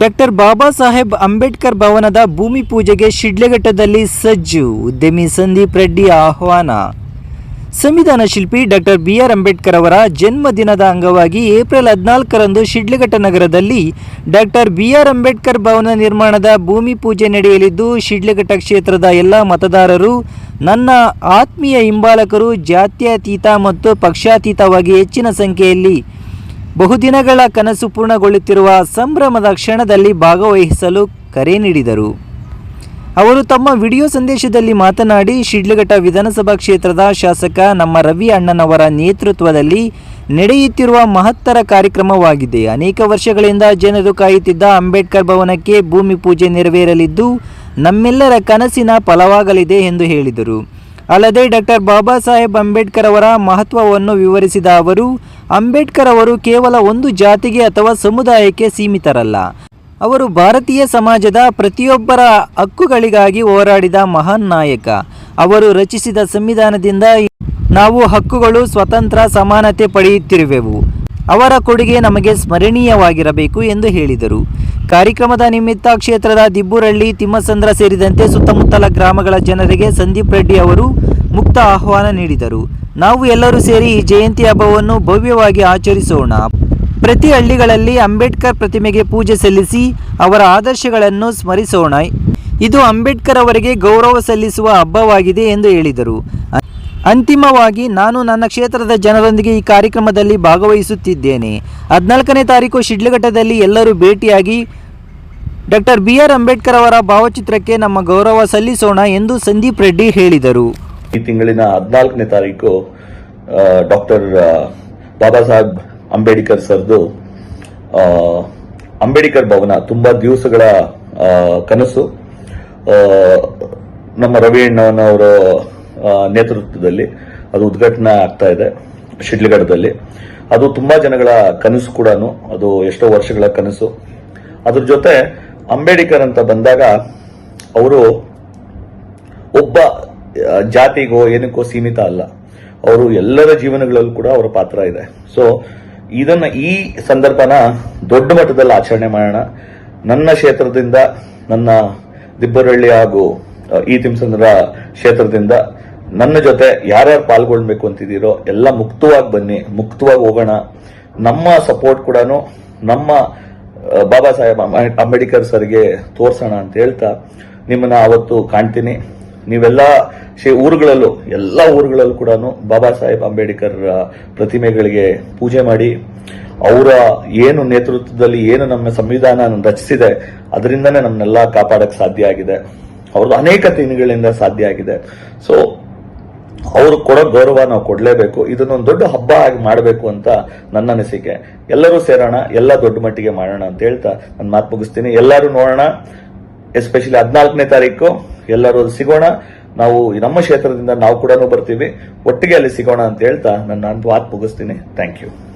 Doctor Baba Saheb Ambedkar ಭವನದ ಭೂಮಿ ಪೂಜೆಗೆ ಶಿಡ್ಲಘಟ್ಟದಲ್ಲಿ ಸಜ್ಜು, ಉದ್ಯಮಿ ಸಂದೀಪ್ ರೆಡ್ಡಿ ಆಹ್ವಾನ. ಸಂವಿಧಾನ ಶಿಲ್ಪಿ ಡಾಕ್ಟರ್ ಬಿ ಆರ್ ಅಂಬೇಡ್ಕರ್ ಅವರ ಜನ್ಮದಿನದ ಅಂಗವಾಗಿ ಏಪ್ರಿಲ್ ಹದಿನಾಲ್ಕರಂದು ಶಿಡ್ಲಘಟ್ಟ ನಗರದಲ್ಲಿ ಡಾಕ್ಟರ್ ಬಿ ಆರ್ ಅಂಬೇಡ್ಕರ್ ಭವನ ನಿರ್ಮಾಣದ ಭೂಮಿ ಪೂಜೆ ನಡೆಯಲಿದ್ದು, ಶಿಡ್ಲಘಟ್ಟ ಕ್ಷೇತ್ರದ ಎಲ್ಲ ಮತದಾರರು, ನನ್ನ ಆತ್ಮೀಯ ಹಿಂಬಾಲಕರು, ಜಾತ್ಯತೀತ ಮತ್ತು ಪಕ್ಷಾತೀತವಾಗಿ ಹೆಚ್ಚಿನ ಸಂಖ್ಯೆಯಲ್ಲಿ ಬಹುದಿನಗಳ ಕನಸು ಪೂರ್ಣಗೊಳ್ಳುತ್ತಿರುವ ಸಂಭ್ರಮದ ಕ್ಷಣದಲ್ಲಿ ಭಾಗವಹಿಸಲು ಕರೆ ನೀಡಿದರು. ಅವರು ತಮ್ಮ ವಿಡಿಯೋ ಸಂದೇಶದಲ್ಲಿ ಮಾತನಾಡಿ, ಶಿಡ್ಲಘಟ್ಟ ವಿಧಾನಸಭಾ ಕ್ಷೇತ್ರದ ಶಾಸಕ ನಮ್ಮ ರವಿ ಅಣ್ಣನವರ ನೇತೃತ್ವದಲ್ಲಿ ನಡೆಯುತ್ತಿರುವ ಮಹತ್ತರ ಕಾರ್ಯಕ್ರಮವಾಗಿದೆ. ಅನೇಕ ವರ್ಷಗಳಿಂದ ಜನರು ಕಾಯುತ್ತಿದ್ದ ಅಂಬೇಡ್ಕರ್ ಭವನಕ್ಕೆ ಭೂಮಿ ಪೂಜೆ ನೆರವೇರಲಿದ್ದು, ನಮ್ಮೆಲ್ಲರ ಕನಸಿನ ಫಲವಾಗಲಿದೆ ಎಂದು ಹೇಳಿದರು. ಅಲ್ಲದೆ ಡಾಕ್ಟರ್ ಬಾಬಾ ಸಾಹೇಬ್ ಅಂಬೇಡ್ಕರ್ ಅವರ ಮಹತ್ವವನ್ನು ವಿವರಿಸಿದ ಅವರು ಅಂಬೇಡ್ಕರ್ ಅವರು ಕೇವಲ ಒಂದು ಜಾತಿಗೆ ಅಥವಾ ಸಮುದಾಯಕ್ಕೆ ಸೀಮಿತರಲ್ಲ. ಅವರು ಭಾರತೀಯ ಸಮಾಜದ ಪ್ರತಿಯೊಬ್ಬರ ಹಕ್ಕುಗಳಿಗಾಗಿ ಹೋರಾಡಿದ ಮಹಾನ್ ನಾಯಕ. ಅವರು ರಚಿಸಿದ ಸಂವಿಧಾನದಿಂದ ನಾವು ಹಕ್ಕುಗಳು ಸ್ವತಂತ್ರ ಸಮಾನತೆ ಪಡೆಯುತ್ತಿರುವೆವು. ಅವರ ಕೊಡುಗೆ ನಮಗೆ ಸ್ಮರಣೀಯವಾಗಿರಬೇಕು ಎಂದು ಹೇಳಿದರು. ಕಾರ್ಯಕ್ರಮದ ನಿಮಿತ್ತ ಕ್ಷೇತ್ರದ ದಿಬ್ಬುರಳ್ಳಿ, ತಿಮ್ಮಸಂದ್ರ ಸೇರಿದಂತೆ ಸುತ್ತಮುತ್ತಲ ಗ್ರಾಮಗಳ ಜನರಿಗೆ ಸಂದೀಪ್ ರೆಡ್ಡಿ ಅವರು ಮುಕ್ತ ಆಹ್ವಾನ ನೀಡಿದರು. ನಾವು ಎಲ್ಲರೂ ಸೇರಿ ಈ ಜಯಂತಿ ಹಬ್ಬವನ್ನು ಭವ್ಯವಾಗಿ ಆಚರಿಸೋಣ. ಪ್ರತಿ ಹಳ್ಳಿಗಳಲ್ಲಿ ಅಂಬೇಡ್ಕರ್ ಪ್ರತಿಮೆಗೆ ಪೂಜೆ ಸಲ್ಲಿಸಿ ಅವರ ಆದರ್ಶಗಳನ್ನು ಸ್ಮರಿಸೋಣ. ಇದು ಅಂಬೇಡ್ಕರ್ ಅವರಿಗೆ ಗೌರವ ಸಲ್ಲಿಸುವ ಹಬ್ಬವಾಗಿದೆ ಎಂದು ಹೇಳಿದರು. ಅಂತಿಮವಾಗಿ ನಾನು ನನ್ನ ಕ್ಷೇತ್ರದ ಜನರೊಂದಿಗೆ ಈ ಕಾರ್ಯಕ್ರಮದಲ್ಲಿ ಭಾಗವಹಿಸುತ್ತಿದ್ದೇನೆ. ಹದಿನಾಲ್ಕನೇ ತಾರೀಕು ಶಿಡ್ಲಘಟ್ಟದಲ್ಲಿ ಎಲ್ಲರೂ ಭೇಟಿಯಾಗಿ ಡಾಕ್ಟರ್ ಬಿ ಆರ್ ಅಂಬೇಡ್ಕರ್ ಅವರ ಭಾವಚಿತ್ರಕ್ಕೆ ನಮ್ಮ ಗೌರವ ಸಲ್ಲಿಸೋಣ ಎಂದು ಸಂದೀಪ್ ರೆಡ್ಡಿ ಹೇಳಿದರು. ಈ ತಿಂಗಳಿನ ಹದಿನಾಲ್ಕನೇ ತಾರೀಕು ಡಾಕ್ಟರ್ ಬಾಬಾ ಸಾಹೇಬ್ ಅಂಬೇಡ್ಕರ್ ಸರ್ದು ಅಂಬೇಡ್ಕರ್ ಭವನ ತುಂಬಾ ದಿವಸಗಳ ಕನಸು. ನಮ್ಮ ರವಿ ಆ, ನೇತೃತ್ವದಲ್ಲಿ ಅದು ಉದ್ಘಾಟನೆ ಆಗ್ತಾ ಇದೆ ಶಿಡ್ಲಘಟ್ಟದಲ್ಲಿ. ಅದು ತುಂಬಾ ಜನಗಳ ಕನಸು ಕೂಡ ಅದು ಎಷ್ಟೋ ವರ್ಷಗಳ ಕನಸು. ಅದ್ರ ಜೊತೆ ಅಂಬೇಡ್ಕರ್ ಅಂತ ಬಂದಾಗ ಅವರು ಒಬ್ಬ ಜಾತಿಗೋ ಏನಕ್ಕೋ ಸೀಮಿತ ಅಲ್ಲ. ಅವರು ಎಲ್ಲರ ಜೀವನಗಳಲ್ಲೂ ಕೂಡ ಅವರ ಪಾತ್ರ ಇದೆ. ಸೊ ಇದನ್ನ ಈ ಸಂದರ್ಭನ ದೊಡ್ಡ ಮಟ್ಟದಲ್ಲಿ ಆಚರಣೆ ಮಾಡೋಣ. ನನ್ನ ಕ್ಷೇತ್ರದಿಂದ, ನನ್ನ ದಿಬ್ಬರಳ್ಳಿ ಹಾಗೂ ಈ ತಿಮ್ಸಂದ್ರ ಕ್ಷೇತ್ರದಿಂದ ನನ್ನ ಜೊತೆ ಯಾರ್ಯಾರು ಪಾಲ್ಗೊಳ್ಬೇಕು ಅಂತಿದ್ದೀರೋ ಎಲ್ಲ ಮುಕ್ತವಾಗಿ ಬನ್ನಿ, ಮುಕ್ತವಾಗಿ ಹೋಗೋಣ. ನಮ್ಮ ಸಪೋರ್ಟ್ ಕೂಡ ನಮ್ಮ ಬಾಬಾ ಸಾಹೇಬ್ ಅಂಬೆ- ಅಂಬೇಡ್ಕರ್ ಸರ್ಗೆ ತೋರ್ಸೋಣ ಅಂತ ಹೇಳ್ತಾ ನಿಮ್ಮನ್ನ ಅವತ್ತು ಕಾಣ್ತೀನಿ. ನೀವೆಲ್ಲ ಶ್ರೀ ಊರುಗಳಲ್ಲೂ, ಎಲ್ಲ ಊರುಗಳಲ್ಲೂ ಕೂಡ ಬಾಬಾ ಸಾಹೇಬ್ ಅಂಬೇಡ್ಕರ್ ಪ್ರತಿಮೆಗಳಿಗೆ ಪೂಜೆ ಮಾಡಿ, ಅವರ ಏನು ನೇತೃತ್ವದಲ್ಲಿ ಏನು ನಮ್ಮ ಸಂವಿಧಾನ ರಚಿಸಿದೆ, ಅದರಿಂದನೇ ನಮ್ಮನ್ನೆಲ್ಲ ಕಾಪಾಡಕ್ಕೆ ಸಾಧ್ಯ ಆಗಿದೆ. ಅವ್ರದ್ದು ಅನೇಕ ತಿಂಗಳಿಂದ ಸಾಧ್ಯ ಆಗಿದೆ. ಸೊ ಅವರು ಕೊಡೋ ಗೌರವ ನಾವು ಕೊಡಲೇಬೇಕು. ಇದನ್ನೊಂದು ದೊಡ್ಡ ಹಬ್ಬ ಆಗಿ ಮಾಡಬೇಕು ಅಂತ ನನ್ನ ಅನಿಸಿಕೆ. ಎಲ್ಲರೂ ಸೇರೋಣ, ಎಲ್ಲ ದೊಡ್ಡ ಮಟ್ಟಿಗೆ ಮಾಡೋಣ ಅಂತ ಹೇಳ್ತಾ ನನ್ನ ಮಾತು ಮುಗಿಸ್ತೀನಿ. ಎಲ್ಲರೂ ನೋಡೋಣ ಎಸ್ಪೆಷಲಿ ಹದಿನಾಲ್ಕನೇ ತಾರೀಕು. ಎಲ್ಲರೂ ಸಿಗೋಣ. ನಾವು ನಮ್ಮ ಕ್ಷೇತ್ರದಿಂದ ನಾವು ಕೂಡ ಬರ್ತೀವಿ. ಒಟ್ಟಿಗೆ ಅಲ್ಲಿ ಸಿಗೋಣ ಅಂತ ಹೇಳ್ತಾ ನನ್ನ ಮಾತು ಮುಗಿಸ್ತೀನಿ. Thank you